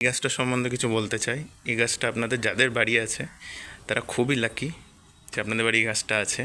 এই গাছটা সম্বন্ধে কিছু বলতে চাই। এই গাছটা আপনাদের যাদের বাড়ি আছে, তারা খুবই লাকি যে আপনাদের বাড়ি এই গাছটা আছে।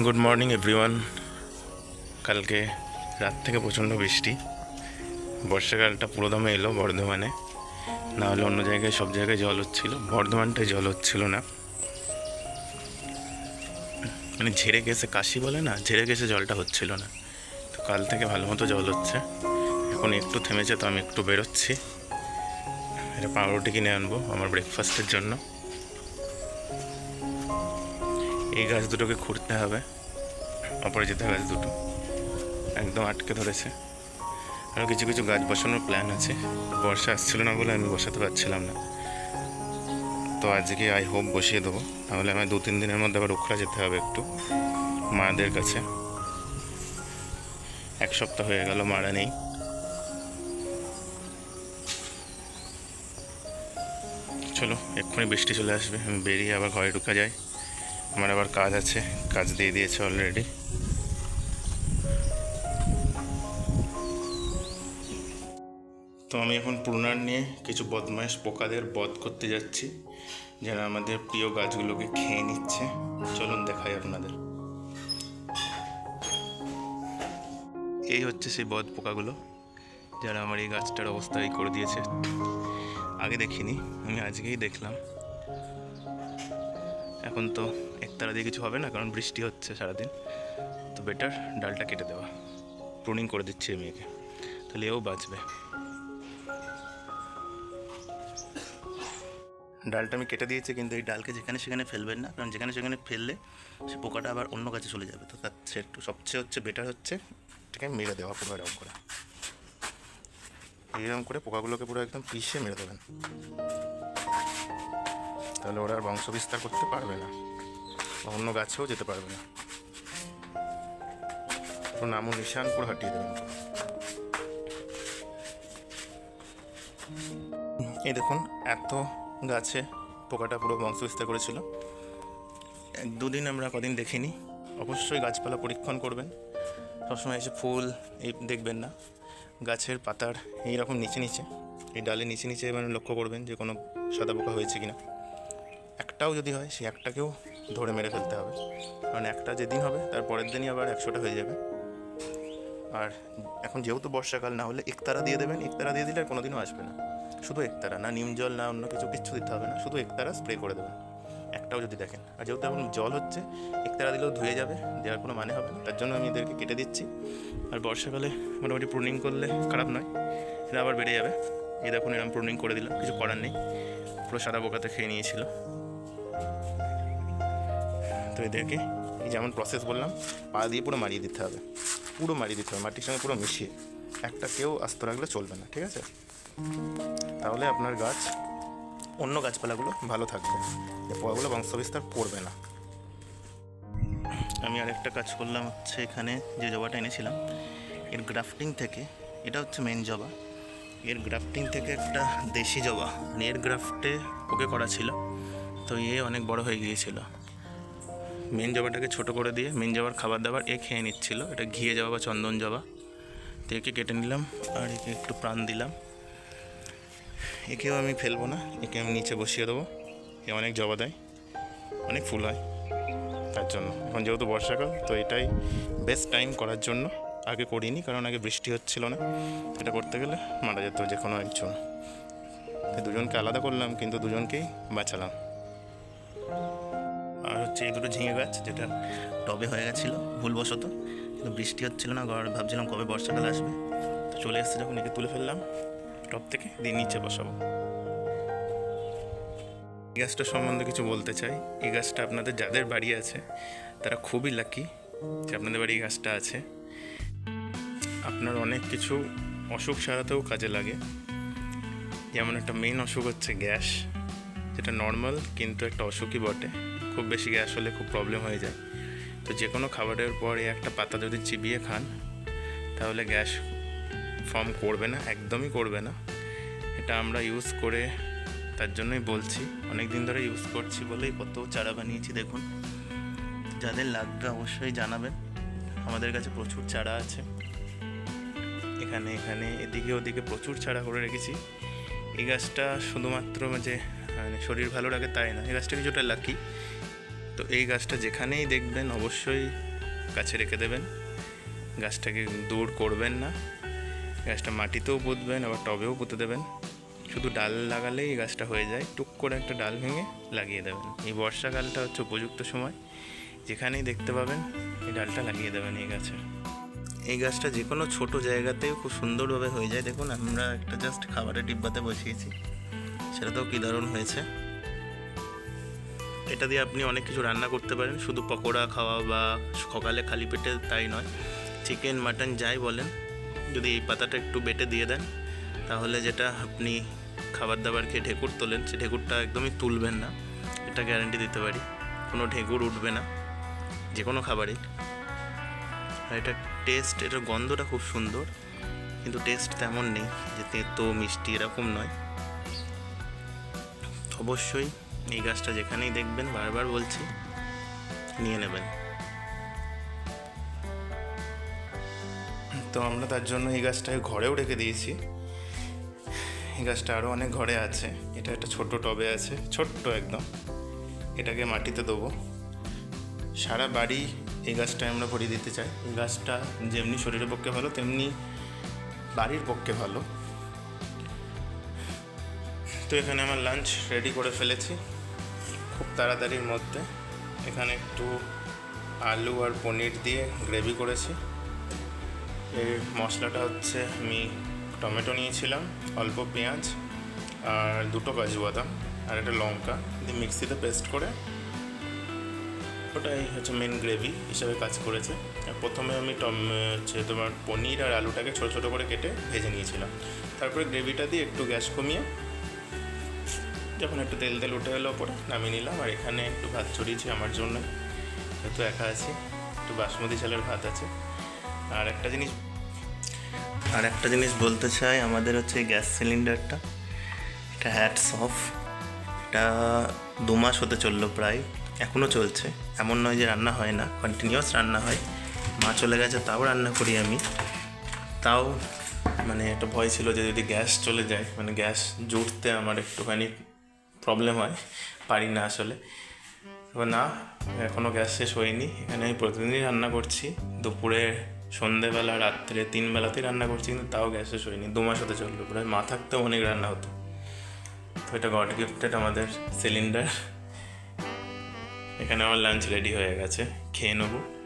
গুড মর্নিং এভরিওয়ান কালকে রাত থেকে প্রচণ্ড বৃষ্টি। বর্ষাকালটা পুরোদমে এলো বর্ধমানে। না হলে অন্য জায়গায় সব জায়গায় জল হচ্ছিল। বর্ধমানটায় জল হচ্ছিল না। মানে ঝেড়ে গেছে কাশি বলে না, ঝেড়ে গেছে জলটা হচ্ছিল না। তো কাল থেকে ভালো মতো জল হচ্ছে। এখন একটু থেমেছে, তো আমি একটু বেরোচ্ছি। এটা পাউরুটি কিনে আনব আমার ব্রেকফাস্টের জন্য। গাছ দুটোকে খুঁড়তে হবে। অপরাজিত গাছ দুটো একদম আটকে ধরেছে। আরও কিছু কিছু গাছ বসানোর প্ল্যান আছে। বর্ষা আসছিল না বলে আমি বসাতে পারছিলাম না। তো আজকে আই হোপ বসিয়ে দেবো। তাহলে আমার দু, তিন দিনের মধ্যে আবার উখড়া যেতে হবে একটু মাদের কাছে। এক সপ্তাহ হয়ে গেল, মারা নেই। চলো, এক্ষুনি বৃষ্টি চলে আসবে। আমি বেরিয়ে আবার ঘরে ঢুকা যাই আমার আবার কাজ আছে, কাজ দিয়ে দিয়েছে অলরেডি তো আমি এখন পূর্ণার নিয়ে কিছু বদমাইশ পোকাদের বধ করতে যাচ্ছি, যারা আমাদের প্রিয় গাছগুলোকে খেয়ে নিচ্ছে। চলুন দেখাই আপনাদের। এই হচ্ছে সেই বদ পোকাগুলো, যারা আমার এই গাছটার অবস্থা করে দিয়েছে। আগে দেখিনি, আমি আজকেই দেখলাম। এখন তো একতারা দিয়ে কিছু হবে না, কারণ বৃষ্টি হচ্ছে সারাদিন। তো বেটার ডালটা কেটে দেওয়া। প্রুনিং করে দিচ্ছি আমি একে। তাহলে এও বাঁচবে। ডালটা আমি কেটে দিয়েছি, কিন্তু এই ডালকে যেখানে সেখানে ফেলবেন না, কারণ যেখানে সেখানে ফেললে সে পোকাটা আবার অন্য কাছে চলে যাবে। তো তার একটু সবচেয়ে হচ্ছে বেটার হচ্ছে এটাকে মেরে দেওয়া পুরো এরকম করে। এইরকম করে পোকাগুলোকে পুরো একদম পিষে মেরে দেবেন। তাহলে ওরা আর বংশ বিস্তার করতে পারবে না। অন্য গাছেও যেতে পারবে না। নামও নিশান পুরো হাঁটিয়ে দেবেন এই দেখুন, এত গাছে পোকাটা পুরো বংশ বিস্তার করেছিল। এক দুদিন আমরা কদিন দেখিনি। অবশ্যই গাছপালা পরীক্ষণ করবেন। সবসময় এসে ফুল এই দেখবেন না। গাছের পাতার এইরকম নিচে নিচে, এই ডালে নিচে নিচে মানে লক্ষ্য করবেন যে কোনো সাদা পোকা হয়েছে কিনা। একটাও যদি হয়, সেই একটাকেও ধরে মেরে ফেলতে হবে। কারণ একটা যেদিন হবে, তার পরের দিনই আবার একশোটা হয়ে যাবে। আর এখন যেহেতু বর্ষাকাল, না হলে একতারা দিয়ে দেবেন। একতারা দিয়ে দিলে আর কোনোদিনও আসবে না। শুধু একতারা, না নিম জল, না অন্য কিছু, কিচ্ছু দিতে হবে না। শুধু একতারা স্প্রে করে দেবেন। একটাও যদি দেখেন। আর যেহেতু এখন জল হচ্ছে, একতারা দিলেও ধুয়ে যাবে, দেওয়ার কোনো মানে হবে না। তার জন্য আমি এদেরকে কেটে দিচ্ছি। আর বর্ষাকালে মোটামুটি প্রুনিং করলে খারাপ নয়। এটা আবার বেড়ে যাবে। এই দেখুন এরকম প্রুনিং করে দিলাম। কিছু করার নেই। পুরো সাদা পোকাতে খেয়ে নিয়েছিল। তো এদেরকে এই যেমন প্রসেস বললাম, পা দিয়ে পুরো মারিয়ে দিতে হবে। পুরো মারিয়ে দিতে হবে, মাটির সঙ্গে পুরো মিশিয়ে। একটা কেউ আস্ত রাখলে চলবে না, ঠিক আছে? তাহলে আপনার গাছ, অন্য গাছপালাগুলো ভালো থাকবে। যে পোকাগুলো বংশবিস্তার করবে না। আমি আরেকটা কাজ করলাম হচ্ছে এখানে যে জবাটা এনেছিলাম, এর গ্রাফটিং থেকে, এটা হচ্ছে মেন জবা। এর গ্রাফটিং থেকে একটা দেশি জবা। মানে এর গ্রাফটে ওকে করা ছিল। তো এ অনেক বড় হয়ে গিয়েছিল। মেন জবাটাকে ছোট করে দিয়ে মেন জবার খাবার দাবার এ খেয়ে নিচ্ছিল। এটা ঘিয়ে জবা বা চন্দন জবা। তো একে কেটে নিলাম আর একে একটু প্রাণ দিলাম। একেও আমি ফেলব না, একে আমি নিচে বসিয়ে দেবো। এ অনেক জবা দেয়, অনেক ফুল হয় তার জন্য। এখন যেহেতু বর্ষাকাল, তো এটাই বেস্ট টাইম করার জন্য। আগে করিনি, কারণ আগে বৃষ্টি হচ্ছিল না। এটা করতে গেলে মারা যেত যে কোনো একজন। দুজনকে আলাদা করলাম, কিন্তু দুজনকেই বাঁচালাম। আর হচ্ছে এই দুটো ঝিঙে গাছ যেটা টবে হয়ে গেছিল, ভুলবশত। কিন্তু বৃষ্টি হচ্ছিল না, ঘর ভাবছিলাম কবে বর্ষাকাল আসবে। তো চলে এসছে যখন, একে তুলে ফেললাম টপ থেকে, দিয়ে নিচে বসাবো। এই গাছটা সম্বন্ধে কিছু বলতে চাই। এই গাছটা আপনাদের, যাদের বাড়ি আছে, তারা খুবই লাকি যে আপনাদের বাড়ি এই গাছটা আছে। আপনার অনেক কিছু অসুখ সারাতেও কাজে লাগে। যেমন একটা মেইন অসুখ হচ্ছে গ্যাস। যেটা নর্মাল কিন্তু একটা অসুখই বটে। খুব বেশি গ্যাস হলে খুব প্রবলেম হয়ে যায়। তো যে কোনো খাবারের পরে একটা পাতা যদি চিবিয়ে খান, তাহলে গ্যাস ফর্ম করবে না, একদমই করবে না। এটা আমরা ইউজ করে তার জন্যই বলছি। অনেক দিন ধরে ইউজ করছি বলেই কত চারা বানিয়েছি, দেখুন। যাদের লাগবে অবশ্যই জানাবেন। আমাদের কাছে প্রচুর চারা আছে। এখানে এখানে, এদিকে, ওদিকে প্রচুর চারা করে রেখেছি। এই গাছটা শুধুমাত্র যে মানে শরীর ভালো রাখে তাই না। এই গাছটা কিছুটা লাকি তো এই গাছটা যেখানেই দেখবেন, অবশ্যই কাছে রেখে দেবেন। গাছটাকে দূর করবেন না। গাছটা মাটিতেও পুঁতবেন, আবার টবেও পুঁতে দেবেন। শুধু ডাল লাগালেই এই গাছটা হয়ে যায়। টুক করে একটা ডাল ভেঙে লাগিয়ে দেবেন। এই বর্ষাকালটা হচ্ছে উপযুক্ত সময়। যেখানেই দেখতে পাবেন, এই ডালটা লাগিয়ে দেবেন এই গাছে। এই গাছটা যে কোনো ছোটো জায়গাতেও খুব সুন্দরভাবে হয়ে যায়। দেখুন, আমরা একটা জাস্ট খাবারের ডিব্বাতে বসিয়েছি। সেটাতেও কি দারুণ হয়েছে? এটা দিয়ে আপনি অনেক কিছু রান্না করতে পারেন, শুধু পকোড়া খাওয়া বা সকালে খালি পেটে তাই নয়, চিকেন, মাটন, যাই বলেন, যদি এই পাতাটা একটু বেটে দিয়ে দেন, তাহলে যেটা আপনি খাবার দাবার খেয়ে ঢেকুর তোলেন, সে ঢেকুরটা একদমই তুলবেন না, এটা গ্যারান্টি দিতে পারি, কোনো ঢেকুর উঠবে না যে কোনো খাবারই। আর এটা টেস্ট এটার গন্ধটা খুব সুন্দর, কিন্তু টেস্ট তেমন নেই, যে তেঁতো, মিষ্টি, এরকম নয়। অবশ্যই এই গাছটা যেখানেই দেখবেন, বারবার বলছি, নিয়ে নেবেন। তো আমরা তার জন্য এই গাছটাকে ঘরেও রেখে দিয়েছি। এই গাছটা আরও অনেক ঘরে আছে। এটা একটা ছোট টবে আছে, ছোট্ট একদম। এটাকে মাটিতে দেবো। সারা বাড়ি এই গাছটায় আমরা ভরিয়ে দিতে চাই। এই গাছটা যেমনি শরীরের পক্ষে ভালো, তেমনি বাড়ির পক্ষে ভালো। তো এখানে আমার লাঞ্চ রেডি করে ফেলেছি, খুব তাড়াতাড়ির মধ্যে। এখানে একটু আলু আর পনির দিয়ে গ্রেভি করেছি। এর মশলাটা হচ্ছে, আমি টমেটো নিয়েছিলাম, অল্প পেঁয়াজ আর দুটো কাজু বাদাম আর একটা লঙ্কা দিয়ে মিক্সিতে পেস্ট করে ওটাই হচ্ছে মেন গ্রেভি হিসাবে কাজ করেছে। প্রথমে আমি টম, হচ্ছে তোমার পনির আর আলুটাকে ছোটো ছোটো করে কেটে ভেজে নিয়েছিলাম। তারপরে গ্রেভিটা দিয়ে একটু গ্যাস কমিয়ে যখন একটু তেল তেল উঠে এলো, ওপরে নামিয়ে নিলাম। আর এখানে একটু ভাত ছড়িয়েছি আমার জন্য। যেহেতু একা আছি। একটু বাসমতি চালের ভাত আছে। আর একটা জিনিস, আর একটা জিনিস বলতে চাই, আমাদের হচ্ছে গ্যাস সিলিন্ডারটা, এটা হ্যাটস অফ। এটা দু মাস হতে চলল প্রায় এখনও চলছে। এমন নয় যে রান্না হয় না কন্টিনিউয়াস রান্না হয়। মা চলে গেছে, তাও রান্না করি আমি। তাও মানে একটা ভয় ছিল যে যদি গ্যাস চলে যায় মানে গ্যাস জুটতে আমার একটুখানি প্রবলেম হয়, পারি না আসলে। না এখনও গ্যাস শেষ হয়নি। এখানে আমি প্রতিদিনই রান্না করছি। দুপুরে, সন্ধেবেলা, রাত্রে, তিন বেলাতেই রান্না করছি, কিন্তু তাও গ্যাস শেষ হয়নি। দু মাস হতে চলল, প্রায় মা থাকতেও অনেক রান্না হতো। তো এটা গড গিফটেড আমাদের সিলিন্ডার। এখানে আমার লাঞ্চ রেডি হয়ে গেছে, খেয়ে নেব।